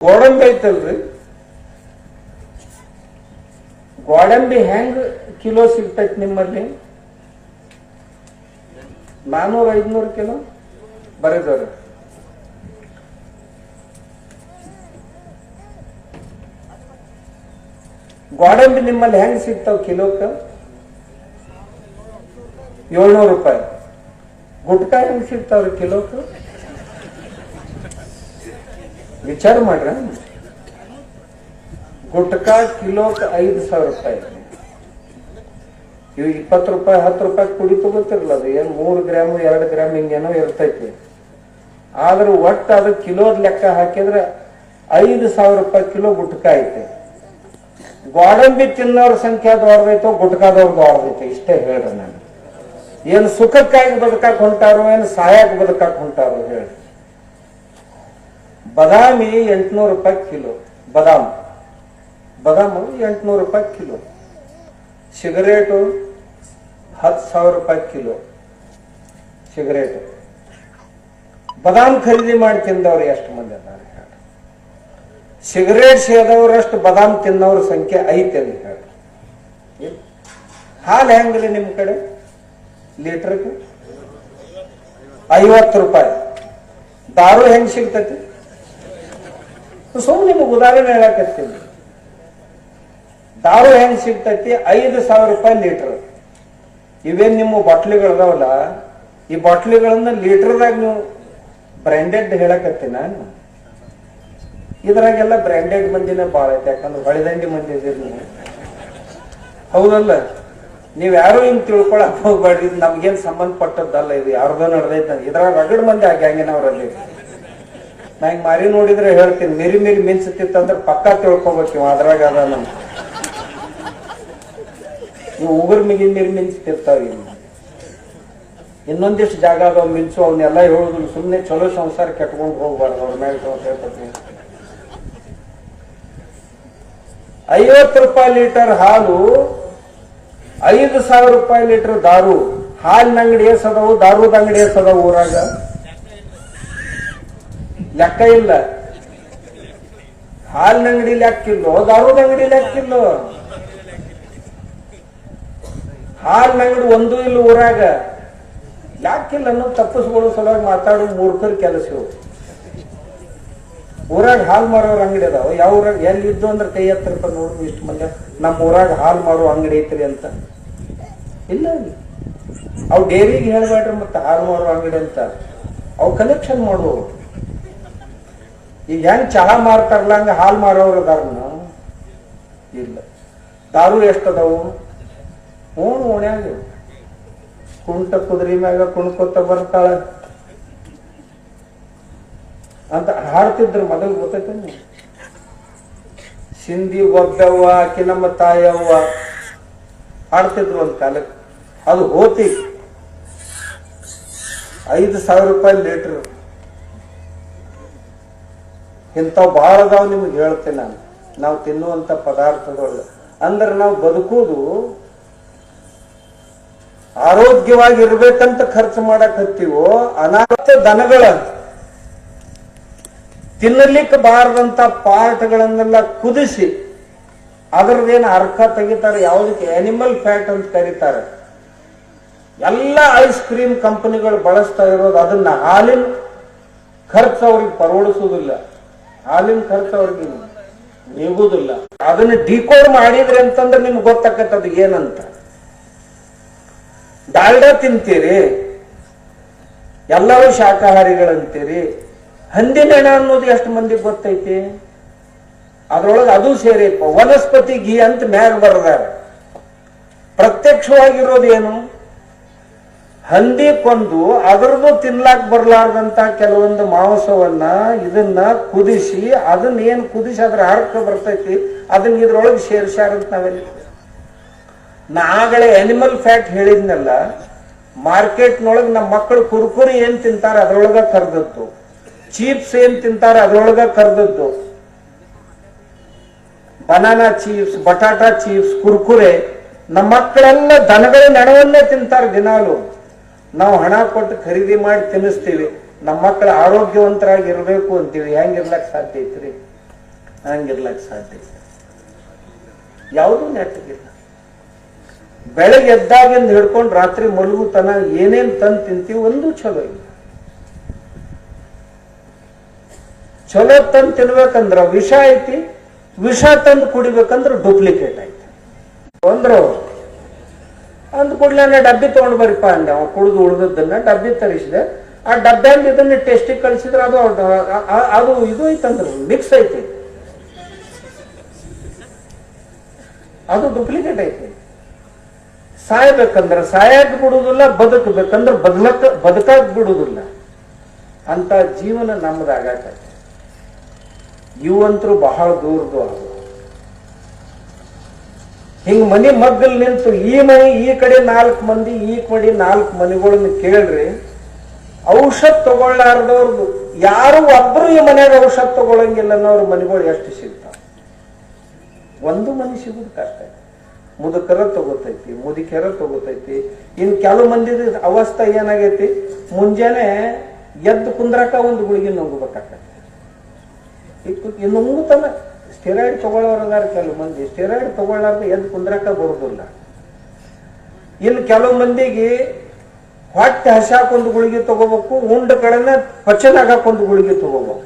ಗೋಡಂಬಿ ಐತಲ್ರಿ ಗೋಡಂಬಿ ಹೆಂಗ್ ಕಿಲೋ ಸಿಗ್ತೈತಿ ನಿಮ್ಮಲ್ಲಿ ನಾನೂರ ಐದ್ನೂರು ಕಿಲೋ ಬರೆದವ್ರಿ ಗೋಡಂಬಿ ನಿಮ್ಮಲ್ಲಿ ಹೆಂಗ್ ಸಿಗ್ತಾವ ಕಿಲೋಕ್ಕ ಏಳ್ನೂರು ರೂಪಾಯಿ ಗುಟ್ಕಾ ಹೆಂಗ್ ಸಿಗ್ತಾವ್ರಿ ಕಿಲೋಕ್ಕ ವಿಚಾರ ಮಾಡ್ರ. ಗುಟ್ಕಾ ಕಿಲೋಕ್ ಐದು ಸಾವಿರ ರೂಪಾಯಿ. ಇವು ಇಪ್ಪತ್ತು ರೂಪಾಯಿ, ಹತ್ತು ರೂಪಾಯಿ ಕುಡಿ ತಗೋತಿರಲ್ಲ ಅದು. ಏನ್ ಮೂರು ಗ್ರಾಮ್, ಎರಡು ಗ್ರಾಮ್ ಹಿಂಗೇನೋ ಇರ್ತೈತಿ. ಆದ್ರೆ ಒಟ್ಟು ಅದು ಕಿಲೋದ ಲೆಕ್ಕ ಹಾಕಿದ್ರೆ ಐದು ಸಾವಿರ ರೂಪಾಯಿ ಕಿಲೋ ಗುಟ್ಕಾ ಐತೆ. ಗೋಡಂಬಿ ತಿನ್ನೋರ ಸಂಖ್ಯೆ ದೊಡ್ಡದೈತೋ ಗುಟ್ಕಾದವ್ರು ದೊಡ್ಡದೈತೆ ಇಷ್ಟೇ ಹೇಳ್ರಿ ನಾನು. ಏನು ಸುಖಕ್ಕಾಗಿ ಬದುಕಾಕ್ ಹೊಂಟಾರೋ, ಏನು ಸಹಾಯಕ್ ಬದುಕಾಕ್ ಹೊಂಟಾರೋ ಹೇಳಿ ಬದಾಮಿ ಎಂಟುನೂರು ರೂಪಾಯಿ ಕಿಲೋ. ಬದಾಮ್. ಬದಾಮು ಎಂಟುನೂರು ರೂಪಾಯಿ ಕಿಲೋ. ಸಿಗರೇಟು ಹತ್ತು ಸಾವಿರ ರೂಪಾಯಿ ಕಿಲೋ. ಸಿಗರೇಟು. ಬದಾಮ್ ಖರೀದಿ ಮಾಡಿ ತಿಂದವ್ರು ಎಷ್ಟು ಮಂದಿ ಅದಾರೆ ಹೇಳಿ. ಸಿಗರೇಟ್ ಸೇದವರಷ್ಟು ಬದಾಮ್ ತಿನ್ನೋರ ಸಂಖ್ಯೆ ಐತೆ ಅಂತ ಹೇಳಿ. ಹಾಲು ಹೆಂಗ್ರಿ ನಿಮ್ಮ ಕಡೆ? ಲೀಟರ್ಗೆ? ಐವತ್ತು ರೂಪಾಯಿ. ದಾರು ಹೆಂಗ್ ಸಿಗ್ತೈತಿ? ಸುಮ್ಮನೆ ನಿಮಗೆ ಉದಾಹರಣೆ ಹೇಳಕತ್ತೀನಿ. ದಾರು ಹೆಂಗ್ ಸಿಗ್ತೈತಿ? ಐದು ಸಾವಿರ ರೂಪಾಯಿ ಲೀಟರ್. ಇವೇನ್ ನಿಮ್ಮ ಬಾಟ್ಲಿಗಳದಾವಲ್ಲ ಈ ಬಾಟ್ಲಿಗಳನ್ನ ಲೀಟರ್ದಾಗ ನೀವು ಬ್ರ್ಯಾಂಡೆಡ್ ಹೇಳಕತ್ತೀನಿ ನಾನು ಇದ್ರಾಗೆಲ್ಲ ಬ್ರ್ಯಾಂಡೆಡ್ ಮಂದಿನ ಭಾಳ ಐತೆ, ಯಾಕಂದ್ರೆ ಹೊಳೆದಂಡಿ ಮಂದಿ ಇದೀರಿ ನೀವು. ಹೌದಲ್ಲ? ನೀವ್ ಯಾರು ಹಿಂಗ್ ತಿಳ್ಕೊಳಕ್ ಹೋಗ್ಬೇಡ್ರಿ ನಮ್ಗೇನ್ ಸಂಬಂಧಪಟ್ಟದ್ದಲ್ಲ, ಇದು ಯಾರ್ದೋ ನಡೆದೈತೆ. ಇದ್ರಾಗ ರಗಡ್ ಮಂದಿ ಆ ಗ್ಯಾಂಗಿನವ್ರಲ್ಲಿ. ನಾ ಮಾರಿ ನೋಡಿದ್ರೆ ಹೇಳ್ತೀನಿ, ಮಿರಿ ಮಿರಿ ಮಿಂಚತಿತ್ತಂದ್ರೆ ಪಕ್ಕಾ ತಿಳ್ಕೊಬೇಕು ಇವ ಅದ್ರಾಗ ಅದ ನಮ್ ಇವು ಉಗುರ್ ಮಿಗಿ ಮಿರಿ ಇನ್ನು ಇನ್ನೊಂದಿಷ್ಟು ಜಾಗ ಅದಾವ ಮಿಂಚು ಅವನ್ನೆಲ್ಲ ಹೇಳುದು ಸುಮ್ಮನೆ ಚಲೋ ಸಂಸಾರ ಕೆಟ್ಕೊಂಡು ಹೋಗ್ಬಾರ್ದು, ಅವ್ರ ಮೇಲೆ ಹೇಳ್ತೀನಿ ಐವತ್ತು ರೂಪಾಯಿ ಲೀಟರ್ ಹಾಲು, ಐದು ಸಾವಿರ ರೂಪಾಯಿ ಲೀಟರ್ ದಾರು. ಹಾಲಿನ ಅಂಗಡಿ ಎಸದವು ದಾರುದ ಅಂಗಡಿ ಎಸದವು ಊರಾಗ? ಲೆಕ್ಕ ಇಲ್ಲ. ಹಾಲಿನ ಅಂಗಡಿ ಲೆಕ್ಕಿಲ್ಲೋ ದಾರುದ ಅಂಗಡಿ ಲೆಕ್ಕಿಲ್ಲೋ ಹಾಲಿನ ಅಂಗಡಿ ಒಂದು ಇಲ್ಲ ಊರಾಗ. ಲೆಕ್ಕಿಲ್ಲ ಅನ್ನೋದು ತಪ್ಪಿಸ್ಕೊಳ್ಳೋ ಸಲುವಾಗಿ ಮಾತಾಡೋ ಮೂರ್ಖರ ಕೆಲಸ ಇವು ಊರಾಗ ಹಾಲು ಮಾರೋರ್ ಅಂಗಡಿ ಅದಾವ. ಯಾವ ಊರಾಗ ಎಲ್ಲಿ ಇದ್ದು ಅಂದ್ರೆ ಕೈ ಹತ್ತಿರಪ್ಪ ನೋಡು ಇಷ್ಟು ಮಂದಿ. ನಮ್ಮ ಊರಾಗ ಹಾಲು ಮಾರೋ ಅಂಗಡಿ ಐತ್ರಿ ಅಂತ. ಇಲ್ಲ. ಅವು ಡೇರಿಗೆ ಹೇಳ್ಬೇಡ್ರಿ ಮತ್ತೆ ಹಾಲು ಮಾರೋ ಅಂಗಡಿ ಅಂತ. ಅವು ಕಲೆಕ್ಷನ್ ಮಾಡುವ ಈಗ ಹೆಂಗ್ ಚಹಾ ಮಾರ್ತಾರಲ್ಲ ಹಾಲ್ ಮಾರೋರು ಅದಾರನು ಇಲ್ಲ. ದಾರು ಎಷ್ಟದವು? ಹ್ಞೂ, ಓಣ್ಯಾಗ. ಕುಂಟ ಕುದುರೆ ಮ್ಯಾಗ ಕುಣ್ಕೊತ ಬರ್ತಾಳ. ಅಂತ ಹಾಡ್ತಿದ್ರು ಮೊದಲು ಗೊತ್ತೈತೆ ಸಿಂಧಿ ಒಬ್ಬವ್ವ, ಆಕಿ ನಮ್ಮ ತಾಯವ್ವ. ಹಾಡ್ತಿದ್ರು ಒಂದ್ ಕಾಲಕ್ಕೆ. ಅದು ಹೋತಿ. ಐದು ಸಾವಿರ ರೂಪಾಯಿ ಲೀಟರ್. ಇಂಥವು ಭಾಳ ಅದಾವ ನಿಮ್ಗೆ ಹೇಳ್ತೇನೆ ನಾನು. ನಾವು ತಿನ್ನುವಂಥ ಪದಾರ್ಥದೊಳಗೆ. ಅಂದ್ರೆ ನಾವು ಬದುಕುವುದು ಆರೋಗ್ಯವಾಗಿರ್ಬೇಕಂತ ಖರ್ಚು ಮಾಡಕ್ ಹತ್ತೀವೋ ಅನಾಥ ದನಗಳ ತಿನ್ನಲಿಕ್ಕೆ ಬಾರದಂತ ಪಾರ್ಟ್ಗಳನ್ನೆಲ್ಲ ಕುದಿಸಿ, ಅದರದೇನು ಅರ್ಕ ತೆಗಿತಾರೆ, ಯಾವುದಕ್ಕೆ? ಅನಿಮಲ್ ಫ್ಯಾಟ್ ಅಂತ ಕರೀತಾರೆ. ಎಲ್ಲ ಐಸ್ ಕ್ರೀಮ್ ಕಂಪನಿಗಳು ಬಳಸ್ತಾ ಇರೋದು ಅದನ್ನ ಹಾಲಿನ ಖರ್ಚು ಅವ್ರಿಗೆ ಪರೋಡಿಸುವುದಿಲ್ಲ ಹಾಲಿನ ಖರ್ಚು ಅವ್ರಿಗೆ ನೀಗುದಿಲ್ಲ ಅದನ್ನ ಡಿಕೋಡ್ ಮಾಡಿದ್ರೆ ಅಂತಂದ್ರೆ ನಿಮ್ಗೆ ಗೊತ್ತಾಕತ್ತೆ ಏನಂತ. ಡಾಲ್ಡಾ ತಿಂತೀರಿ, ಎಲ್ಲರೂ ಶಾಕಾಹಾರಿಗಳಂತೀರಿ ಹಂದಿನ ಅನ್ನೋದು ಎಷ್ಟು ಮಂದಿಗೆ ಗೊತ್ತೈತಿ? ಅದ್ರೊಳಗೆ ಅದು ಸೇರಿಪ್ಪ ವನಸ್ಪತಿ ಘೀ ಅಂತ ಮ್ಯಾಗ ಬರ್ದಾರೆ. ಏನು ಹಂದಿ ಕೊಂದು ಅದರದ್ದು ತಿನ್ಲಾಕ್ ಬರ್ಲಾರ್ದಂತ ಕೆಲವೊಂದು ಮಾಂಸವನ್ನ ಇದನ್ನ ಕುದಿಸಿ, ಅದನ್ನ ಏನ್ ಕುದಿಸಿ ಅದ್ರ ಹರಕ ಬರ್ತೈತಿ, ಅದನ್ನ ಇದ್ರೊಳಗೆ ಸೇರ್ಸಾರಂತ ನಾವೆಲ್ಲ ನಾಗಳೇ ಅನಿಮಲ್ ಫ್ಯಾಟ್ ಹೇಳಿದ್ನಲ್ಲ, ಮಾರ್ಕೆಟ್ನೊಳಗೆ ನಮ್ಮ ಮಕ್ಕಳು ಕುರ್ಕುರಿ ಏನ್ ತಿಂತಾರ ಅದ್ರೊಳಗ ಕರ್ದದ್ದು ಚೀಪ್ಸ್ ಏನ್ ತಿಂತಾರ ಅದ್ರೊಳಗ ಕರ್ದದ್ದು. ಬನಾನಾ ಚೀಪ್ಸ್ ಬಟಾಟಾ ಚೀಪ್ಸ್ ಕುರ್ಕುರೆ ನಮ್ಮ ಮಕ್ಕಳೆಲ್ಲ ದನಗಳ ನಡವನ್ನೇ ತಿಂತಾರೆ ದಿನಾಲು. ನಾವು ಹಣ ಕೊಟ್ಟು ಖರೀದಿ ಮಾಡಿ ತಿನ್ನಿಸ್ತೀವಿ. ನಮ್ಮ ಮಕ್ಕಳು ಆರೋಗ್ಯವಂತರಾಗಿ ಇರಬೇಕು ಅಂತೀವಿ. ಹೆಂಗಿರ್ಲಕ್ ಸಾಧ್ಯ ಐತ್ರಿ? ಹಂಗಿರ್ಲಕ್ ಸಾಧ್ಯ ಯಾವುದೂ ನೆಟ್ಟಗಿಲ್ಲ. ಬೆಳಗ್ಗೆ ಎದ್ದಾಗಿಂದ ಹಿಡ್ಕೊಂಡು ರಾತ್ರಿ ಮಲಗುತನ ಏನೇನ್ ತಂದು ತಿಂತೀವಿ ಒಂದೂ ಚಲೋ ಇಲ್ಲ. ಚಲೋ ತಂದು ತಿನ್ಬೇಕಂದ್ರ ವಿಷ ಐತಿ. ವಿಷ ತಂದು ಕುಡಿಬೇಕಂದ್ರ ಡೂಪ್ಲಿಕೇಟ್ ಐತಿ. ಅಂದ್ರು ಅಂದ ಕೂಡಲೇ ಡಬ್ಬಿ ತಗೊಂಡ್ ಬರಿಪ್ಪ ಅಂದೆ. ಅವ ಕುಡಿದು ಉಳಿದದ್ದನ್ನ ಡಬ್ಬಿ ತರಿಸಿದೆ. ಆ ಡಬ್ಬ್ಯಾಂದ ಇದನ್ನ ಟೆಸ್ಟಿಗೆ ಕಳಿಸಿದ್ರೆ ಅದು ಅದು ಇದು ಐತಂದ್ರ ಮಿಕ್ಸ್ ಐತಿ. ಅದು ಡುಪ್ಲಿಕೇಟ್ ಐತಿ. ಸಾಯ್ಬೇಕಂದ್ರ ಸಾಯಕ್ ಬಿಡುದಿಲ್ಲ, ಬದುಕಬೇಕಂದ್ರೆ ಬದಲಕ್ ಬದುಕಾಕ್ ಬಿಡುದಿಲ್ಲ. ಅಂತ ಜೀವನ ನಮ್ದಾಗತ್ತೆ ಇವಂತರು ಬಹಳ ದೂರದ್ದು ಅವು ಹಿಂಗ್ ಮನಿ ಮಗ್ಗಲ್ ನಿಂತು ಈ ಮನೆ, ಈ ಕಡೆ ನಾಲ್ಕು ಮಂದಿ, ಈ ಕಡೆ ನಾಲ್ಕು ಮನೆಗಳನ್ನ ಕೇಳ್ರಿ, ಔಷಧ ತಗೊಳ್ಳಾರ್ದವ್ರದ್ದು ಯಾರು ಒಬ್ರು ಈ ಮನೆಯಾಗ ಔಷಧ ತಗೊಳಂಗಿಲ್ಲ ಅನ್ನೋರು ಮನಿಗಳು ಎಷ್ಟು ಸಿಗ್ತಾವ? ಒಂದು ಮನಿ ಸಿಗುದು ಕಷ್ಟ ಮುದುಕರ ತಗೋತೈತಿ ಮುದುಕರ ತಗೋತೈತಿ. ಇನ್ ಕೆಲವು ಮಂದಿ ಅವಸ್ಥೆ ಏನಾಗೈತಿ? ಮುಂಜಾನೆ ಎದ್ದು ಕುಂದ್ರಕ ಒಂದು ಗುಳಿಗೆ ನುಂಗ್ಬೇಕಾಗತ್ತೆ ಇನ್ನು ನುಂಗುತ್ತಾನ ಸ್ಟೆರಾಯ್ಡ್ ತಗೊಳ್ಳೋರದಾರ ಕೆಲವು ಮಂದಿ. ಸ್ಟೆರಾಯ್ಡ್ ತಗೊಳ್ಳಾರ್ದು ಎದ್ದು ಕುಂದ್ರಕ ಬರುದಿಲ್ಲ. ಇನ್ನು ಕೆಲವು ಮಂದಿಗೆ ಹೊಟ್ಟೆ ಹಸಾಕೊಂದು ಗುಳಿಗೆ ತಗೋಬೇಕು, ಉಂಡ ಕಡೆನ ಪಚನ ಆಗಾಕೊಂದು ಗುಳಿಗೆ ತಗೋಬೇಕು.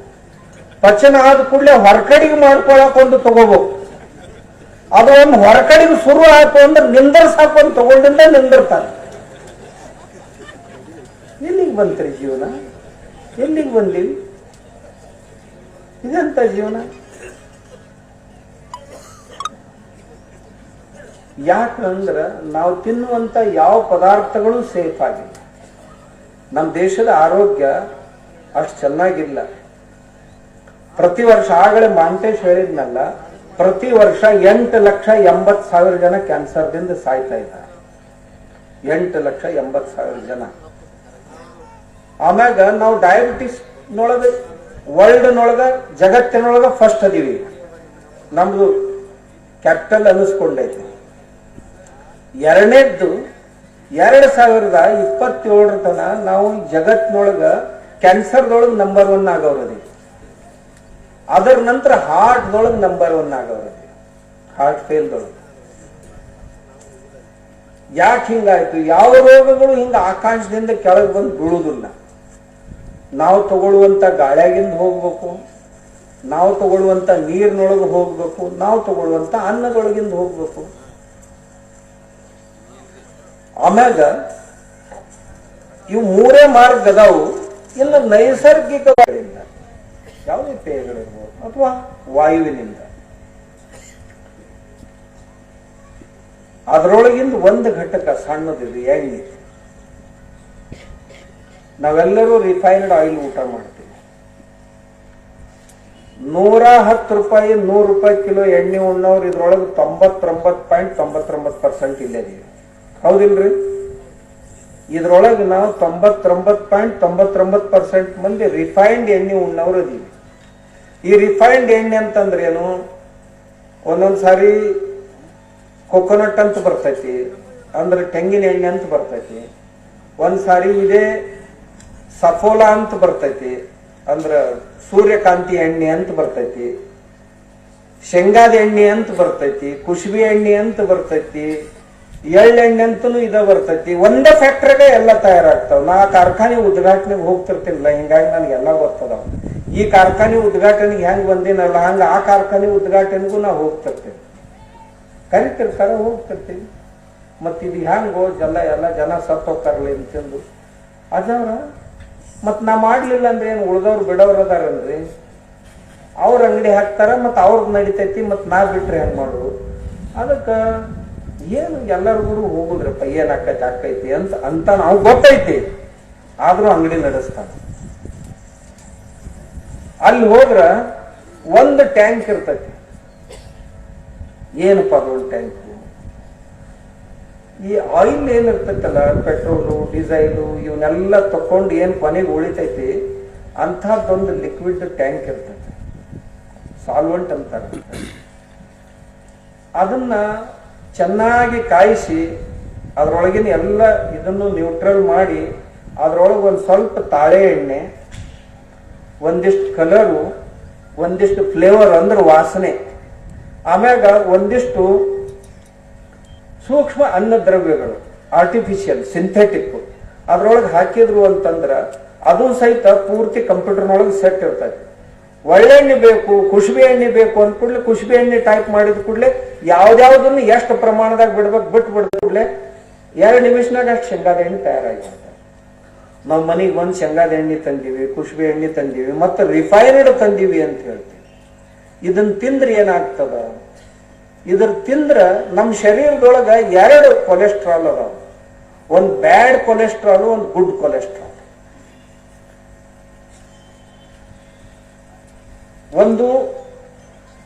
ಪಚನ ಆದ ಕೂಡಲೇ ಹೊರಕಡಿಗೆ ಮಾಡ್ಕೊಳಕ್ ಒಂದು ತಗೋಬೇಕು. ಅದು ಒಂದು ಹೊರಕಡಿಗೆ ಶುರು ಆಯ್ತು ಅಂದ್ರೆ ನಿಂದರ್ಸಾಕ ಒಂದು ತಗೊಂಡಿಂದ ನಿಂದಿರ್ತಾರೆ. ಎಲ್ಲಿಗೆ ಬಂತ್ರಿ ಜೀವನ? ಎಲ್ಲಿಗೆ ಬಂದೀವಿ ಇದೆಂತ ಜೀವನ? ಯಾಕಂದ್ರ ನಾವು ತಿನ್ನುವಂತ ಯಾವ ಪದಾರ್ಥಗಳು ಸೇಫ್ ಆಗಿಲ್ಲ. ನಮ್ಮ ದೇಶದ ಆರೋಗ್ಯ ಅಷ್ಟು ಚೆನ್ನಾಗಿಲ್ಲ. ಪ್ರತಿ ವರ್ಷ ಆಗಲೇ ಮಾಂತೇಶ್ ಹೇಳಿದ್ನಲ್ಲ, ಪ್ರತಿ ವರ್ಷ ಎಂಟು ಲಕ್ಷ ಎಂಬತ್ ಸಾವಿರ ಜನ ಕ್ಯಾನ್ಸರ್ದಿಂದ ಸಾಯ್ತಾ ಇದ್ದಾರೆ. ಎಂಟು ಲಕ್ಷ ಎಂಬತ್ ಸಾವಿರ ಜನ. ಆಮ್ಯಾಗ ನಾವು ಡಯಾಬಿಟಿಸ್ ನೊಳಗ ವರ್ಲ್ಡ್ ನೊಳಗ ಜಗತ್ತಿನೊಳಗ ಫಸ್ಟ್ ಅದೀವಿ. ನಮ್ದು ಕ್ಯಾಪಿಟಲ್ ಅನಿಸ್ಕೊಂಡೈತೆ ಎರಡನೇದ್ದು, ಎರಡ್ ಸಾವಿರದ ಇಪ್ಪತ್ತೇಳರ ತನ ನಾವು ಜಗತ್ತಿನೊಳಗ ಕ್ಯಾನ್ಸರ್ದೊಳಗೆ ನಂಬರ್ ಒನ್ ಆಗವ್ರದಿ. ಅದರ ನಂತರ ಹಾರ್ಟ್ದೊಳಗೆ ನಂಬರ್ ಒನ್ ಆಗವ್ರದಿ. ಹಾರ್ಟ್ ಫೇಲ್ದೊಳಗೆ. ಯಾಕೆ ಹಿಂಗಾಯ್ತು? ಯಾವ ರೋಗಗಳು ಹಿಂಗ ಆಕಾಶದಿಂದ ಕೆಳಗೆ ಬಂದು ಬೀಳುದಿಲ್ಲ. ನಾವು ತಗೊಳ್ಳುವಂತ ಗಾಳಿಯಾಗಿಂದ ಹೋಗ್ಬೇಕು. ನಾವು ತಗೊಳ್ಳುವಂತ ನೀರಿನೊಳಗೆ ಹೋಗ್ಬೇಕು. ನಾವು ತಗೊಳ್ಳುವಂತ ಅನ್ನದೊಳಗಿಂದ ಹೋಗ್ಬೇಕು. ಆಮ್ಯಾಗ ಇವು ಮೂರೇ ಮಾರ್ಗ ಅದಾವು ಇಲ್ಲ ನೈಸರ್ಗಿಕಗಳಿಂದ ಯಾವುದೇ ಪೇಯಗಳಿರ್ಬೋದು ಅಥವಾ ವಾಯುವಿನಿಂದ. ಅದರೊಳಗಿಂದ ಒಂದು ಘಟಕ ಸಣ್ಣದಿದೆ, ಎಣ್ಣೆ. ನಾವೆಲ್ಲರೂ ರಿಫೈನ್ಡ್ ಆಯಿಲ್ ಊಟ ಮಾಡ್ತೀವಿ. ನೂರ ಹತ್ತು ರೂಪಾಯಿ, ನೂರು ರೂಪಾಯಿ ಕಿಲೋ ಎಣ್ಣೆ ಉಣ್ಣವ್ರು ಇದ್ರೊಳಗೆ ತೊಂಬತ್ತೊಂಬತ್ತು ಪಾಯಿಂಟ್ ತೊಂಬತ್ತೊಂಬತ್ತು ಪರ್ಸೆಂಟ್ ಇಲ್ಲದೀವಿ ಹೌದಿಲ್ರಿ? ಇದ್ರೊಳಗೆ ನಾವು ತೊಂಬತ್ತೊಂಬತ್ತು ಪಾಯಿಂಟ್ ತೊಂಬತ್ತೊಂಬತ್ತು ಪರ್ಸೆಂಟ್ ಮಂದಿ ರಿಫೈನ್ಡ್ ಎಣ್ಣೆ ಉಣ್ಣವ್ರು ಅದೀವಿ ಈ ರಿಫೈನ್ಡ್ ಎಣ್ಣೆ ಅಂತಂದ್ರೇನು ಒಂದೊಂದು ಸಾರಿ ಕೊಕೊನಟ್ ಅಂತ ಬರ್ತೈತಿ, ಅಂದ್ರೆ ತೆಂಗಿನ ಎಣ್ಣೆ ಅಂತ ಬರ್ತೈತಿ. ಒಂದು ಸಾರಿ ಇದೆ ಸಫೋಲಾ ಅಂತ ಬರ್ತೈತಿ, ಅಂದ್ರೆ ಸೂರ್ಯಕಾಂತಿ ಎಣ್ಣೆ ಅಂತ ಬರ್ತೈತಿ. ಶೇಂಗಾದ ಎಣ್ಣೆ ಅಂತ ಬರ್ತೈತಿ, ಕುಸುಬಿ ಎಣ್ಣೆ ಅಂತ ಬರ್ತೈತಿ. ಎಳ್ಳೆಣ್ಣೆ ಅಂತನೂ ಇದ ಬರ್ತೈತಿ. ಒಂದೇ ಫ್ಯಾಕ್ಟ್ರಿಗೆ ಎಲ್ಲ ತಯಾರಾಗ್ತಾವ. ನಾ ಕಾರ್ಖಾನೆ ಉದ್ಘಾಟನೆಗೆ ಹೋಗ್ತಿರ್ತಿಲ್ಲ ಹಿಂಗಾಗಿ ನನಗೆಲ್ಲ ಗೊತ್ತದ ಈ ಕಾರ್ಖಾನೆ ಉದ್ಘಾಟನೆಗೆ ಹೆಂಗ್ ಬಂದಿನಲ್ಲ, ಹಂಗ ಆ ಕಾರ್ಖಾನೆ ಉದ್ಘಾಟನೆಗೂ ನಾ ಹೋಗ್ತಿರ್ತೀನಿ ಕರಿತಿರ್ತಾರ, ಹೋಗ್ತಿರ್ತೀವಿ. ಮತ್ ಇದು ಹೆಂಗೋ ಜನ, ಎಲ್ಲ ಜನ ಸತ್ತು ಹೋಗ್ತಾರಲ್ಲ ಅಂತಂದು ಅದವ್ರ ಮತ್ ನಾ ಮಾಡ್ಲಿಲ್ಲ ಅಂದ್ರೆ ಏನು ಉಳ್ದವ್ರು ಬಿಡೋರ್ ಅದಾರನ್ರಿ? ಅವ್ರ ಅಂಗಡಿ ಹಾಕ್ತಾರ ಮತ್ ಅವ್ರದ್ ನಡಿತೈತಿ ಮತ್ ನಾ ಬಿಟ್ರೆ ಹೆಂಗ್ ಮಾಡೋದು? ಅದಕ್ಕ ಏನು ಎಲ್ಲರಿಗೂ ಹೋಗುದ್ರಪ್ಪ ಏನ್ ಆಕೈತಿ ಆಕೈತಿ ಅಂತ ಅಂತ ನಾವು ಗೊತ್ತೈತಿ. ಆದ್ರೂ ಅಂಗಡಿ ನಡೆಸ್ತಾನ ಅಲ್ಲಿ ಹೋದ್ರ ಒಂದು ಟ್ಯಾಂಕ್ ಇರ್ತೈತಿ. ಏನಪ್ಪ ಅದೊಂದು ಟ್ಯಾಂಕ್? ಈ ಆಯಿಲ್ ಏನಿರ್ತೈತಲ್ಲ ಪೆಟ್ರೋಲು ಡೀಸೈಲು ಇವನ್ನೆಲ್ಲ ತಕೊಂಡು ಏನ್ ಕೊನೆಗೆ ಉಳಿತೈತಿ, ಅಂಥದ್ದೊಂದು ಲಿಕ್ವಿಡ್ ಟ್ಯಾಂಕ್ ಇರ್ತೈತಿ. ಸಾಲ್ವೆಂಟ್ ಅಂತಾರೆ. ಅದನ್ನ ಚೆನ್ನಾಗಿ ಕಾಯಿಸಿ, ಅದರೊಳಗಿನ ಎಲ್ಲ ಇದನ್ನು ನ್ಯೂಟ್ರಲ್ ಮಾಡಿ, ಅದರೊಳಗೆ ಒಂದು ಸ್ವಲ್ಪ ತಾಳೆ ಎಣ್ಣೆ, ಒಂದಿಷ್ಟು ಕಲರು, ಒಂದಿಷ್ಟು ಫ್ಲೇವರ್ ಅಂದ್ರೆ ವಾಸನೆ. ಆಮ್ಯಾಗ ಒಂದಿಷ್ಟು ಸೂಕ್ಷ್ಮ ಅನ್ನ ದ್ರವ್ಯಗಳು ಆರ್ಟಿಫಿಷಿಯಲ್ ಸಿಂಥೆಟಿಕ್ ಅದ್ರೊಳಗೆ ಹಾಕಿದ್ರು ಅಂತಂದ್ರ, ಅದು ಸಹಿತ ಪೂರ್ತಿ ಕಂಪ್ಯೂಟರ್ನೊಳಗೆ ಸೆಟ್ ಇರ್ತದೆ. ಒಳ್ಳೆ ಎಣ್ಣೆ ಬೇಕು ಕುಸುಬಿ ಎಣ್ಣೆ ಬೇಕು ಅಂದ ಕೂಡಲೇ ಕುಸುಬೆ ಎಣ್ಣೆ ಟೈಪ್ ಮಾಡಿದ ಕೂಡಲೇ ಯಾವ್ದಾವ್ದನ್ನು ಎಷ್ಟು ಪ್ರಮಾಣದಾಗ ಬಿಡ್ಬೇಕು ಬಿಟ್ಟು ಬಿಡ್ದ ಕೂಡಲೇ ಎರಡು ನಿಮಿಷನಾಗ ಅಷ್ಟು ಶೇಂಗಾದ ಎಣ್ಣೆ ತಯಾರಾಯ್ತು ನಾವು ಮನೆಗೆ ಒಂದು ಶೇಂಗಾದ ಎಣ್ಣೆ ತಂದೀವಿ ಕುಸುಬೆ ಎಣ್ಣೆ ತಂದೀವಿ, ಮತ್ತು ರಿಫೈನ್ಡ್ ತಂದೀವಿ ಅಂತ ಹೇಳ್ತೀವಿ. ಇದನ್ನ ತಿಂದ್ರೆ ಏನಾಗ್ತದ? ಇದ್ರ ತಿಂದ್ರ ನಮ್ಮ ಶರೀರದೊಳಗ ಎರಡು ಕೊಲೆಸ್ಟ್ರಾಲ್ ಅದಾವ. ಒಂದು ಬ್ಯಾಡ್ ಕೊಲೆಸ್ಟ್ರಾಲ್ ಒಂದು ಗುಡ್ ಕೊಲೆಸ್ಟ್ರಾಲ್ ಒಂದು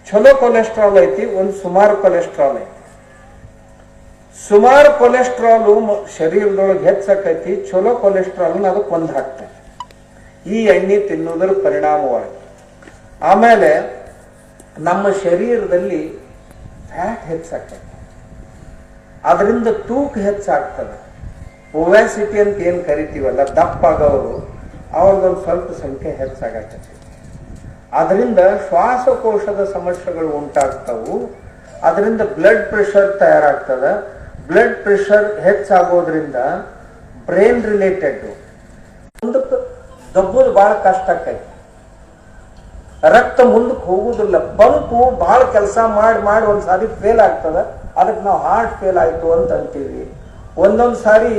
ಚಲೋ ಕೊಲೆಸ್ಟ್ರಾಲ್ ಐತಿ, ಒಂದು ಸುಮಾರು ಕೊಲೆಸ್ಟ್ರಾಲ್ ಐತಿ. ಸುಮಾರು ಕೊಲೆಸ್ಟ್ರಾಲು ಶರೀರದೊಳಗೆ ಹೆಚ್ಚಾಕೈತಿ ಚಲೋ ಕೊಲೆಸ್ಟ್ರಾಲ್ ಅದು ಕೊಂದು ಹಾಕ್ತೈತಿ. ಈ ಎಣ್ಣೆ ತಿನ್ನುವುದರ ಪರಿಣಾಮವಾಗಿ. ಆಮೇಲೆ ನಮ್ಮ ಶರೀರದಲ್ಲಿ ಫ್ಯಾಟ್ ಹೆಚ್ಚಾಗ್ತದೆ ಅದರಿಂದ ತೂಕ ಹೆಚ್ಚಾಗ್ತದೆ ಒವ್ಯಾಸಿಟಿ ಅಂತ ಏನು ಕರಿತೀವಲ್ಲ, ದಪ್ಪ ಆಗೋರು ಅವ್ರದ್ದೊಂದು ಸ್ವಲ್ಪ ಸಂಖ್ಯೆ ಹೆಚ್ಚಾಗತ್ತೆ ಅದರಿಂದ ಶ್ವಾಸಕೋಶದ ಸಮಸ್ಯೆಗಳು ಉಂಟಾಗ್ತವು. ಅದರಿಂದ ಬ್ಲಡ್ ಪ್ರೆಷರ್ ತಯಾರಾಗ್ತದ. ಬ್ಲಡ್ ಪ್ರೆಷರ್ ಹೆಚ್ಚಾಗೋದ್ರಿಂದ ಬ್ರೈನ್ ರಿಲೇಟೆಡ್ ಮುಂದಕ್ಕೆ ದಬ್ಬುದು ಬಹಳ ಕಷ್ಟ ಆಕೈತಿ. ರಕ್ತ ಮುಂದಕ್ಕೆ ಹೋಗುದಿಲ್ಲ. ಪಂಪು ಬಹಳ ಕೆಲಸ ಮಾಡಿ ಮಾಡಿ ಒಂದು ಸಾರಿ ಫೇಲ್ ಆಗ್ತದ. ಅದಕ್ಕೆ ನಾವು ಹಾರ್ಟ್ ಫೇಲ್ ಆಯ್ತು ಅಂತ ಅಂತೀವಿ. ಒಂದೊಂದು ಸಾರಿ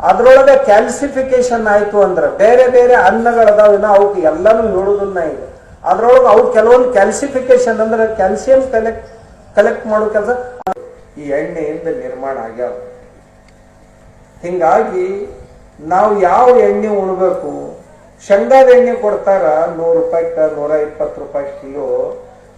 ಅದ್ರೊಳಗೆ ಕ್ಯಾಲ್ಸಿಫಿಕೇಶನ್ ಆಯ್ತು ಅಂದ್ರೆ ಬೇರೆ ಬೇರೆ ಅನ್ನಗಳದಾವ ಅವಕ್ಕೆ ಎಲ್ಲಾನು ಹೇಳುದನ್ನ ಈಗ. ಅದ್ರೊಳಗೆ ಅವು ಕೆಲವೊಂದು ಕ್ಯಾಲ್ಸಿಫಿಕೇಶನ್ ಅಂದ್ರೆ ಕ್ಯಾಲ್ಸಿಯಂ ಕಲೆಕ್ಟ್ ಕಲೆಕ್ಟ್ ಮಾಡೋ ಕೆಲಸ. ಈ ಎಣ್ಣೆಯಿಂದ ನಿರ್ಮಾಣ ಆಗ್ಯಾವ? ಹಿಂಗಾಗಿ ನಾವು ಯಾವ ಎಣ್ಣೆ ಉಣ್ಬೇಕು? ಶೇಂಗಾದ ಎಣ್ಣೆ ಕೊಡ್ತಾರ ನೂರು ರೂಪಾಯಿ ನೂರ ಇಪ್ಪತ್ತು ರೂಪಾಯಿ ಕಿಲೋ.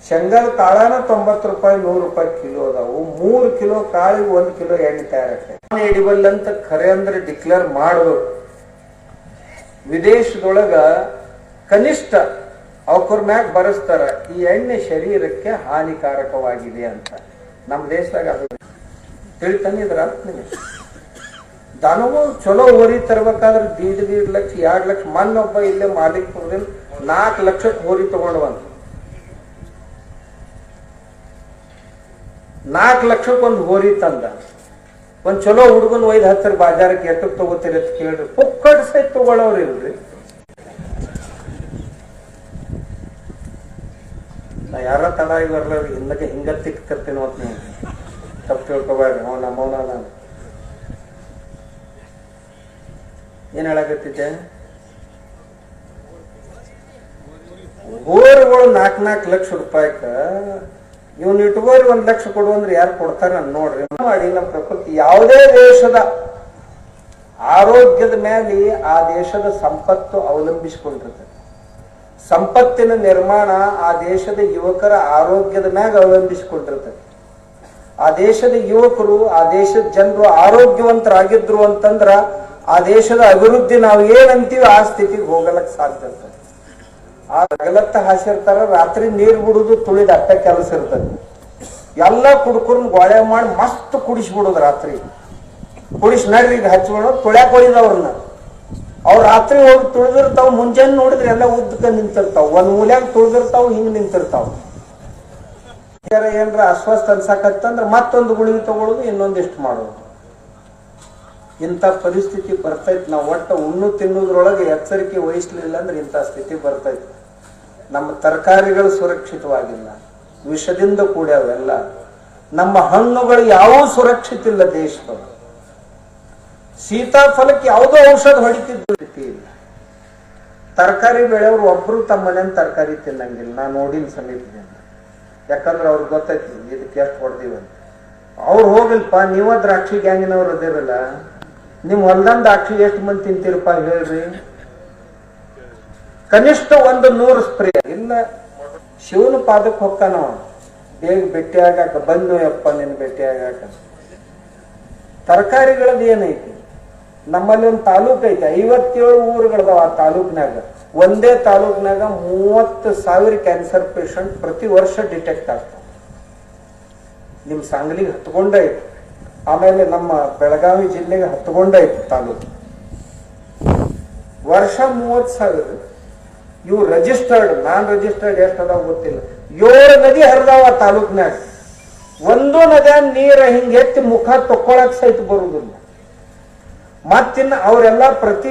ಶೇಂಗಾದ ಕಾಳನ ತೊಂಬತ್ತು ರೂಪಾಯಿ, ನೂರು ರೂಪಾಯಿ ಕಿಲೋ ಅದಾವು. ಮೂರು ಕಿಲೋ ಕಾಳಿಗೆ ಒಂದು ಕಿಲೋ ಎಣ್ಣೆ ತಯಾರಾಗ್ತದೆ. ಎಡಿಬಲ್ ಅಂತ ಖರೆ ಅಂದ್ರೆ ಡಿಕ್ಲೇರ್ ಮಾಡಬೇಕು. ವಿದೇಶದೊಳಗ ಕನಿಷ್ಠ ಅವ್ರ ಮ್ಯಾಗ ಬರೆಸ್ತಾರ, ಈ ಎಣ್ಣೆ ಶರೀರಕ್ಕೆ ಹಾನಿಕಾರಕವಾಗಿದೆ ಅಂತ. ನಮ್ಮ ದೇಶದಾಗ ಅದು ದನವು ನಿಮಗೆ? ದನಗಳು ಚಲೋ ಹೋರಿ ತರ್ಬೇಕಾದ್ರೆ ದೀಡ್ ದೀಡ್ ಲಕ್ಷ, ಎರಡ್ ಲಕ್ಷ ಮನ್ನೊಬ್ಬ ಇಲ್ಲೇ ಮಾಲಿಕ್ ನಾಲ್ಕು ಲಕ್ಷಕ್ಕೆ ಹೋರಿ ತಗೊಂಡು ನಾಲ್ಕ್ ಲಕ್ಷಕ್ಕೊಂದು ಹೋರಿ ತಂದ. ಒಂದ್ ಚಲೋ ಹುಡುಗನ ಒಯ್ದು ಹತ್ತಿರ, ಬಾಜಾರಕ್ಕೆ ಎತ್ತ ತಗೋತೀರಿ ಅಂತ ಕೇಳ್ರಿ. ಪುಕ್ಕಡ್ ಸಹಿತ ತಗೊಳ್ಳೋರು ಇಲ್ರಿ. ನಾ ಯಾರ ತಡ ಬರ್ಲ ಹಿಂದಕ್ಕೆ ಹಿಂಗ ತಿಕ್ತಿರ್ತೀನಿ ಅಂತ ನೀವು ತಪ್ಪು ತಿಳ್ಕೊಬ್ಯಾಡ್ರಿ ಅವ್ನ ಮೌನ ನಾನು ಏನ್ ಹೇಳಕತ್ತಿದ್ದೆ? ಗೋರುಗಳು ನಾಲ್ಕು ನಾಲ್ಕು ಲಕ್ಷ ರೂಪಾಯಿಕ, ಇವ್ನು ಇಟ್ಕೋರಿ ಒಂದ್ ಲಕ್ಷ ಕೊಡು ಅಂದ್ರೆ ಯಾರು ಕೊಡ್ತಾರ ನೋಡ್ರಿ. ಮಾಡಿ, ನಮ್ಮ ಪ್ರಕೃತಿ ಯಾವುದೇ ದೇಶದ ಆರೋಗ್ಯದ ಮೇಲೆ ಆ ದೇಶದ ಸಂಪತ್ತು ಅವಲಂಬಿಸಿಕೊಂಡಿರ್ತದೆ ಸಂಪತ್ತಿನ ನಿರ್ಮಾಣ ಆ ದೇಶದ ಯುವಕರ ಆರೋಗ್ಯದ ಮ್ಯಾಗ ಅವಲಂಬಿಸಿಕೊಂಡಿರ್ತದೆ ಆ ದೇಶದ ಯುವಕರು, ಆ ದೇಶದ ಜನರು ಆರೋಗ್ಯವಂತರಾಗಿದ್ರು ಅಂತಂದ್ರ ಆ ದೇಶದ ಅಭಿವೃದ್ಧಿ ನಾವು ಏನಂತೀವಿ ಆ ಸ್ಥಿತಿಗೆ ಹೋಗಲಕ್ಕೆ ಸಾಧ್ಯ ಇರ್ತದೆ. ಆ ಹಗಲತ್ತ ಹಾಸಿರ್ತಾರ, ರಾತ್ರಿ ನೀರು ಬಿಡುದು ತುಳಿದ ಅಟ್ಟ ಕೆಲಸ ಇರ್ತದೆ. ಎಲ್ಲ ಕುಡ್ಕರ್ನ ಗೋಳೆ ಮಾಡಿ ಮಸ್ತ್ ಕುಡಿಸ್ಬಿಡುದು ರಾತ್ರಿ. ಕುಡಿಸ್ ನಡ್ರಿ ಈಗ ಹಚ್ಬಿಡೋದು ತುಳ್ಯಾಕ ಹೊಡಿದವ್ರನ್ನ ಅವ್ರು ರಾತ್ರಿ ಹೋಗಿ ತುಳಿದಿರ್ತಾವ, ಮುಂಜಾನೆ ನೋಡಿದ್ರೆ ಎಲ್ಲ ಉದ್ದಕ ನಿಂತಿರ್ತಾವ. ಒಂದ್ ಮೂಲ್ಯಾಗ ತುಳಿದಿರ್ತಾವ, ಹಿಂಗ್ ನಿಂತಿರ್ತಾವ. ಏನ್ರ ಅಸ್ವಸ್ಥ ಅನ್ಸಾಕತ್ತಂದ್ರ ಮತ್ತೊಂದು ಗುಳಿಗೆ ತಗೊಳ್ಳೋದು ಇನ್ನೊಂದಿಷ್ಟು ಮಾಡೋದು. ಇಂಥ ಪರಿಸ್ಥಿತಿ ಬರ್ತೈತಿ. ನಾವು ಒಟ್ಟ ಉಣ್ಣು ತಿನ್ನೋದ್ರೊಳಗೆ ಎಚ್ಚರಿಕೆ ವಹಿಸ್ಲಿಲ್ಲ ಅಂದ್ರೆ ಇಂಥ ಸ್ಥಿತಿ ಬರ್ತೈತಿ. ನಮ್ಮ ತರಕಾರಿಗಳು ಸುರಕ್ಷಿತವಾಗಿಲ್ಲ. ವಿಷದಿಂದ ಕೂಡ್ಯಾವೆಲ್ಲ. ನಮ್ಮ ಹಣ್ಣುಗಳು ಯಾವೂ ಸುರಕ್ಷಿತ ಇಲ್ಲ ದೇಶದೊಳಗೆ. ಸೀತಾಫಲಕ್ಕೆ ಯಾವುದೋ ಔಷಧ ಹೊಡಿತಿದ್ದು. ಇಲ್ಲ ತರಕಾರಿ ಬೆಳೆಯವರು ಒಬ್ರು ತಮ್ಮ ತರಕಾರಿ ತಿನ್ನಂಗಿಲ್ಲ. ನಾ ನೋಡಿನ ಸಮೀಪದಿಂದ. ಯಾಕಂದ್ರೆ ಅವ್ರಿಗೆ ಗೊತ್ತೈತಿ, ಇದಕ್ಕೆ ಎಷ್ಟು ಹೊಡೆದಿವಂತ. ಅವ್ರು ಹೋಗಿಲ್ಪ, ನೀವ ದ್ರಾಕ್ಷಿ ಗ್ಯಾಂಗಿನವ್ರು ಅದಿರಲ್ಲ. ನಿಮ್ ಹೊಲ್ದಂದ ದ್ರಾಕ್ಷಿ ಎಷ್ಟು ಮಂದಿ ತಿಂತೀರಪ್ಪ ಹೇಳ್ರಿ. ಕನಿಷ್ಠ ಒಂದು ನೂರು ಸ್ಪ್ರೇ. ಇಲ್ಲ, ಶಿವನ ಪಾದಕ್ಕೆ ಹೋಗ್ತಾನ ಬೇಗ ಭೇಟಿ ಆಗಾಕ, ಬಂದು ಅಪ್ಪ ನಿನ್ ಭೇಟಿ ಆಗಾಕ. ತರಕಾರಿಗಳದ್ದು ಏನೈತಿ? ನಮ್ಮಲ್ಲಿ ಒಂದು ತಾಲೂಕ್ ಐತೆ, ಐವತ್ತೇಳು ಊರುಗಳದಾವ ಆ ತಾಲೂಕ್ನಾಗ ಒಂದೇ ತಾಲೂಕ್ನಾಗ ಮೂವತ್ತು ಸಾವಿರ ಕ್ಯಾನ್ಸರ್ ಪೇಷಂಟ್ ಪ್ರತಿ ವರ್ಷ ಡಿಟೆಕ್ಟ್ ಆಗ್ತಾವ. ನಿಮ್ ಸಾಂಗ್ಲಿಗೆ ಹತ್ಕೊಂಡೈತೆ. ಆಮೇಲೆ ನಮ್ಮ ಬೆಳಗಾವಿ ಜಿಲ್ಲೆಗೆ ಹತ್ಕೊಂಡೈತೆ ತಾಲೂಕು. ವರ್ಷ ಮೂವತ್ತು ಸಾವಿರ. ಇವು ರಿಜಿಸ್ಟರ್ಡ್ ನಾನ್ ರಿಜಿಸ್ಟರ್ಡ್ ಎಷ್ಟು ಅದಾವ ಗೊತ್ತಿಲ್ಲ. ಏಳು ನದಿ ಹರಿದಾವ ತಾಲೂಕ್ನಾಗ ಒಂದು ನದಿಯ ನೀರ ಹಿಂಗೆ ಎತ್ತಿ ಮುಖ ತಕ್ಕೊಳಕ್ ಸಹಿತ ಬರುವುದಿಲ್ಲ ಮತ್ತಿನ್ನ ಅವರೆಲ್ಲ ಪ್ರತಿ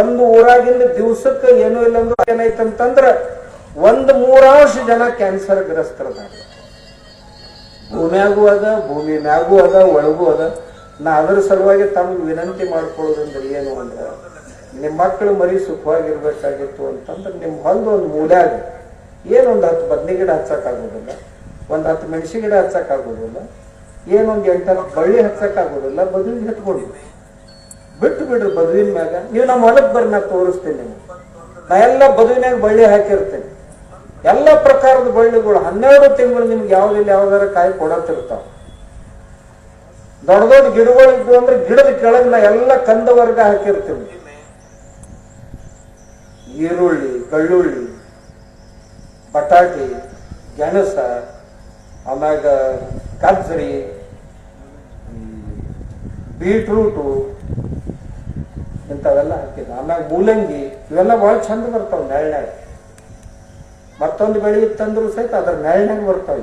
ಒಂದು ಊರಾಗಿಂದ ದಿವಸಕ್ಕೆ ಏನು ಇಲ್ಲ ಅಂದ್ರೆ ಏನಾಯ್ತಂತಂದ್ರ ಒಂದು ಮೂರಾಂಶ ಜನ ಕ್ಯಾನ್ಸರ್ ಗ್ರಸ್ತರದ ಭೂಮಿಯಾಗೂ ಅದ, ಭೂಮಿ ಮ್ಯಾಗೂ ಅದ, ಒಳಗೂ ಅದ. ನಾ ಅದರ ಸಲುವಾಗಿ ತಮ್ಗೆ ವಿನಂತಿ ಮಾಡ್ಕೊಳ್ಳೋದಂದ್ರೆ ಏನು ಅಂದ್ರೆ ನಿಮ್ಮ ಮಕ್ಕಳು ಮರಿ ಸುಖವಾಗಿರ್ಬೇಕಾಗಿತ್ತು ಅಂತಂದ್ರೆ ನಿಮ್ಮ ಹೊಲದ ಒಂದು ಮೂಲ್ಯಾಗ ಏನೊಂದು ಹತ್ತು ಬದ್ನಿ ಗಿಡ ಹಚ್ಚಕ್ಕಾಗೋದಿಲ್ಲ, ಒಂದು ಹತ್ತು ಮೆಣಸಿ ಗಿಡ ಹಚ್ಚಕ್ಕಾಗೋದಿಲ್ಲ ಏನೊಂದು ಎಂಟತ್ತು ಬಳ್ಳಿ ಹಚ್ಚಕ್ಕಾಗೋದಿಲ್ಲ ಬದುವಿಗೆ ಹತ್ಕೊಂಡು ಬಿಟ್ಟು ಬಿಡ್ರಿ ಬದುವಿನ ಮ್ಯಾಗ. ನೀವು ನಮ್ಮ ಹೊಲಕ್ ಬರ್ರಿ ನಾ ತೋರಿಸ್ತೀನಿ ನಾ ಎಲ್ಲ ಬದುವಿನಾಗ ಬಳ್ಳಿ ಹಾಕಿರ್ತೇನೆ. ಎಲ್ಲ ಪ್ರಕಾರದ ಬಳ್ಳಿಗಳು ಹನ್ನೆರಡು ತಿಂಗಳು ನಿಮ್ಗೆ ಯಾವ್ದಿಲ್ಲ ಯಾವ್ದಾರ ಕಾಯಿ ಕೊಡತ್ತಿರ್ತಾವ. ದೊಡ್ಡ ದೊಡ್ಡ ಗಿಡಗಳು ಇದ್ವು ಅಂದ್ರೆ ಗಿಡದ ಕೆಳಗೆ ನಾ ಎಲ್ಲ ಕಂದ ವರ್ಗ ಹಾಕಿರ್ತೀನಿ. ಈರುಳ್ಳಿ ಬೆಳ್ಳುಳ್ಳಿ ಬಟಾಟಿ ಗೆಣಸ, ಆಮ್ಯಾಗ ಕಜ್ರಿ ಬೀಟ್ರೂಟು ಇಂಥವೆಲ್ಲ ಹಾಕಿದ ಆಮ್ಯಾಗ ಮೂಲಂಗಿ, ಇವೆಲ್ಲ ಭಾಳ ಚಂದ ಬರ್ತಾವ ನೆಳ್ನ್ಯಾಗ ಮತ್ತೊಂದು ಬೆಳೆ ಇತ್ತಂದ್ರು ಸಹಿತ ಅದ್ರ ನೆಳ್ನ್ಯಾಗ ಬರ್ತಾವ.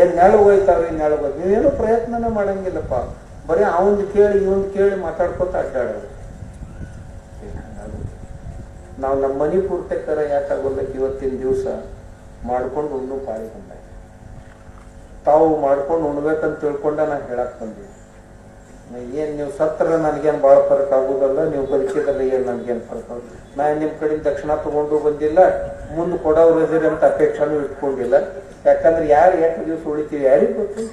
ಏನ್ ನೆಳು ಹೋಯ್ತಾವ್ರಿ ನೆಳು ಹೋಯ್ತು ನೀವೇನು ಪ್ರಯತ್ನನೇ ಮಾಡಂಗಿಲ್ಲಪ್ಪ. ಬರೀ ಅವಂದು ಕೇಳಿ ಇವಂದು ಕೇಳಿ ಮಾತಾಡ್ಕೊತ ಅಡ್ಡಾಡೋದು. ನಾವು ನಮ್ಮ ಮನಿ ಪೂರ್ತಕರ ಯಾಕಾಗೋಲ್ಲಕ್ಕೆ ಇವತ್ತಿನ ದಿವಸ, ಮಾಡ್ಕೊಂಡು ಉಣ್ಣು ಪಾಳಿ ಬಂದ ತಾವು ಮಾಡ್ಕೊಂಡು ಉಣ್ಬೇಕಂತ ತಿಳ್ಕೊಂಡ ನಾ ಹೇಳಕ್ ಬಂದೀನಿ ನಾ ಏನ್ ನೀವು ಸತ್ರ ನನಗೇನು ಭಾಳ ಫರಕ್ ಆಗುದಲ್ಲ, ನೀವು ಬದುಕಿದ್ರೆ ಏನ್ ನನ್ಗೇನ್ ಫರಕ್ ಆಗುದು? ನಾ ನಿಮ್ ಕಡೆ ದಕ್ಷಿಣ ತಗೊಂಡು ಬಂದಿಲ್ಲ, ಮುಂದ್ ಕೊಡೋರು ಅಂತ ಅಪೇಕ್ಷೆನೂ ಇಟ್ಕೊಂಡಿಲ್ಲ. ಯಾಕಂದ್ರೆ ಯಾರು ಎಷ್ಟು ದಿವಸ ಉಳಿತೀವಿ ಯಾರಿಗ್ ಗೊತ್ತಿಲ್ಲ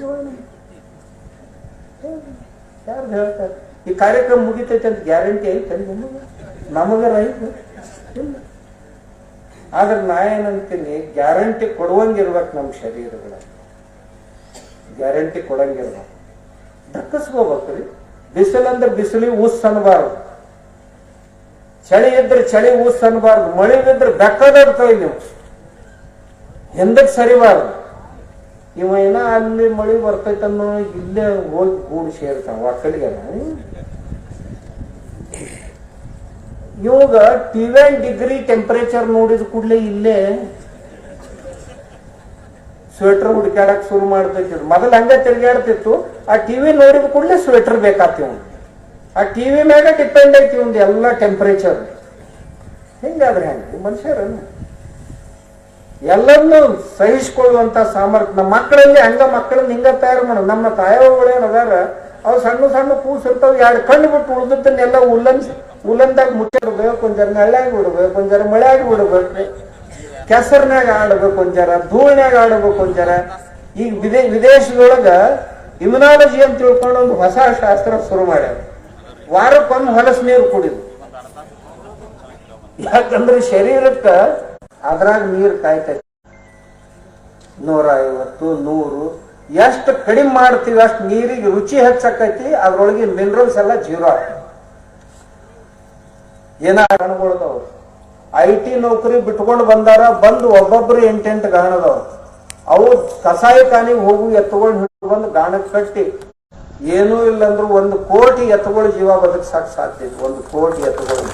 ಹೇಳ್ತಾರೆ? ಈ ಕಾರ್ಯಕ್ರಮ ಮುಗಿತೈತೆ ಅಂತ ಗ್ಯಾರಂಟಿ ಐತೆ ನಿಮಗೆ? ನಮಗರ ಐತೆ ಆದ್ರೆ ನಾ ಏನಂತೀನಿ, ಗ್ಯಾರಂಟಿ ಕೊಡುವಂಗಿರ್ಬೇಕು ನಮ್ಮ ಶರೀರಗಳ. ಗ್ಯಾರಂಟಿ ಕೊಡಂಗಿರ್ಬೇಕು ದಕ್ಕಸ್ಕೋಬೇಕ್ರಿ ಬಿಸಿಲಂದ್ರೆ ಬಿಸಿಲು ಊಸ್ ಅನ್ಬಾರ್ದು ಚಳಿ ಇದ್ರೆ ಚಳಿ ಊಸ್ ಅನ್ಬಾರ್ದು ಮಳೆ ಬಿದ್ರೆ ಬೆಕ್ಕದಾಡ್ತಾವ ನೀವು. ಹಿಂದಕ್ಕೆ ಸರಿಬಾರ್ದು? ಇವ ಏನ ಅಲ್ಲಿ ಮಳೆ ಬರ್ತೈತನ್ನೋ ಇಲ್ಲೇ ಹೋಗಿ ಗೂಡು ಸೇರ್ತಾವ ಕಡೆಗೆ ಇವಾಗ ಟಿವೆಲ್ ಡಿಗ್ರಿ ಟೆಂಪರೇಚರ್ ನೋಡಿದ ಕೂಡಲೇ ಇಲ್ಲೇ ಸ್ವೆಟರ್ ಹುಡುಕಾಡಕ್ ಶುರು ಮಾಡ್ತೈತಿ ಮೊದಲು ಹಂಗ ತಿರ್ಗಾಡ್ತಿತ್ತು ಆ ಟಿವಿ ನೋಡಿದ ಕೂಡಲೇ ಸ್ವೆಟರ್ ಬೇಕಾತಿ ಆ ಟಿವಿ ಮ್ಯಾಗ ಡಿಪೆಂಡ್ ಐತಿ ಒಂದು ಎಲ್ಲ ಟೆಂಪರೇಚರ್ ಹಿಂಗಾದ್ರೆ ಹೆಂಗ? ಮನುಷ್ಯರ ಎಲ್ಲರನ್ನೂ ಸಹಿಸಿಕೊಳ್ಳುವಂತ ಸಾಮರ್ಥ್ಯ. ನಮ್ಮ ಮಕ್ಕಳಲ್ಲಿ ಹಂಗ ಮಕ್ಕಳನ್ನ ಹಿಂಗ ತಯಾರು ಮಾಡ. ನಮ್ಮ ತಾಯವ್ಗಳು ಏನದಾರ, ಅವು ಸಣ್ಣ ಸಣ್ಣ ಕೂಸು ಇರ್ತಾವ. ಎರಡು ಕಣ್ಣು ಬಿಟ್ಟು ಉಳ್ದದ್ದನ್ನೆಲ್ಲ ಉಲ್ಲನ್, ಉಲ್ಲನ್ದಾಗ ಮುಚ್ಚಿಡ್ಬೇಕು. ಒಂಜರ ನೆಳ್ಳಾಗಿ ಬಿಡ್ಬೇಕು. ಮಳೆ ಮಳೆಯಾಗಿ ಬಿಡ್ಬೇಕು. ಕೆಸರ್ನ್ಯಾಗ ಆಡ್ಬೇಕು ಅಂತಾರ ಧೂಳಿನಾಗ ಆಡ್ಬೇಕು ಅಂತಾರ ಈಗ ವಿದೇ, ವಿದೇಶದೊಳಗ ಇಮ್ಯುನಾಲಜಿ ಅಂತ ತಿಳ್ಕೊಂಡು ಒಂದು ಹೊಸ ಶಾಸ್ತ್ರ ಶುರು ಮಾಡ್ಯಾರ. ವಾರಕ್ಕೊಂದು ಹೊಲಸ ನೀರು ಕುಡಿದು. ಯಾಕಂದ್ರೆ ಶರೀರಕ್ಕ ಅದ್ರಾಗ ನೀರು ಕಾಯ್ತೈತಿ. ನೂರ ಐವತ್ತು, ನೂರು, ಎಷ್ಟು ಕಡಿಮೆ ಮಾಡ್ತೀವಿ, ಅಷ್ಟು ನೀರಿಗೆ ರುಚಿ ಹೆಚ್ಚಕೈತಿ, ಅದ್ರೊಳಗೆ ಮಿನರಲ್ಸ್ ಎಲ್ಲ ಜೀರೋ ಏನ ಗಹನಗಳದವ್ ಐ ಟಿ ನೌಕರಿ ಬಿಟ್ಕೊಂಡು ಬಂದಾರ, ಬಂದು ಒಬ್ಬೊಬ್ರು ಎಂಟೆಂಟು ಗಾಣದವ್ ಅವು ಕಸಾಯಿ ಖಾನಿಗೆ ಹೋಗು ಎತ್ತುಗಳು ಬಂದು ಗಾಣಕ್ಕೆ ಕಟ್ಟಿ. ಏನೂ ಇಲ್ಲಂದ್ರು ಒಂದು ಕೋಟಿ ಎತ್ತುಗಳು ಜೀವ ಬದುಕ್ಸಕ್ ಸಾಧ್ಯ. ಒಂದು ಕೋಟಿ ಎತ್ತುಗಳು.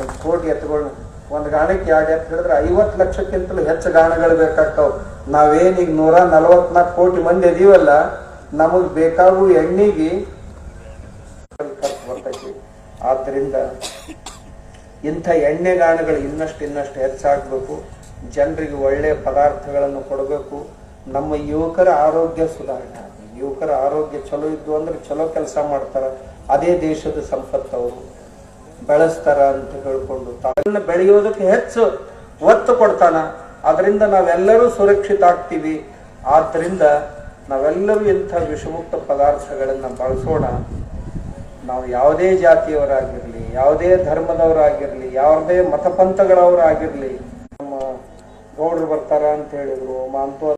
ಒಂದು ಕೋಟಿ ಎತ್ತುಗಳು. ಒಂದು ಗಾಣಕ್ಕೆ ಎರಡು ಎತ್ತು ಹೇಳಿದ್ರೆ ಐವತ್ತು ಲಕ್ಷಕ್ಕಿಂತಲೂ ಹೆಚ್ಚು ಗಾಣಗಳು ಬೇಕಾಗ್ತಾವ. ನಾವೇನೀಗ ನೂರ ನಲವತ್ನಾಲ್ಕು ಕೋಟಿ ಮಂದಿ ಅದೀವಲ್ಲ ನಮಗ್ ಬೇಕಾಗುವ ಎಣ್ಣಿಗೆ. ಬರ್ತೈತಿ ಆದ್ರಿಂದ ಇಂಥ ಎಣ್ಣೆಗಾಣಗಳು ಇನ್ನಷ್ಟು ಇನ್ನಷ್ಟು ಹೆಚ್ಚಾಗಬೇಕು. ಜನರಿಗೆ ಒಳ್ಳೆಯ ಪದಾರ್ಥಗಳನ್ನು ಕೊಡಬೇಕು. ನಮ್ಮ ಯುವಕರ ಆರೋಗ್ಯ ಸುಧಾರಣೆ ಯುವಕರ ಆರೋಗ್ಯ ಚಲೋ ಇದ್ದು ಅಂದ್ರೆ ಚಲೋ ಕೆಲಸ ಮಾಡ್ತಾರ. ಅದೇ ದೇಶದ ಸಂಪತ್ತು ಅವರು ಬೆಳೆಸ್ತಾರ ಅಂತ ಹೇಳ್ಕೊಂಡು ತಾವನ್ನ ಬೆಳೆಯೋದಕ್ಕೆ ಹೆಚ್ಚು ಒತ್ತು ಕೊಡ್ತಾನ. ಅದರಿಂದ ನಾವೆಲ್ಲರೂ ಸುರಕ್ಷಿತ ಆಗ್ತೀವಿ. ಆದ್ರಿಂದ ನಾವೆಲ್ಲರೂ ಇಂಥ ವಿಷಮುಕ್ತ ಪದಾರ್ಥಗಳನ್ನ ಬಳಸೋಣ. ನಾವು ಯಾವುದೇ ಜಾತಿಯವರಾಗಿರ್ಲಿ ಯಾವುದೇ ಧರ್ಮದವರಾಗಿರಲಿ ಯಾವುದೇ ಮತಪಂಥಗಳವರಾಗಿರಲಿ ನಮ್ಮ ಗೌಡರು ಬರ್ತಾರ ಅಂತ ಹೇಳಿದ್ರು ಮಾಂತು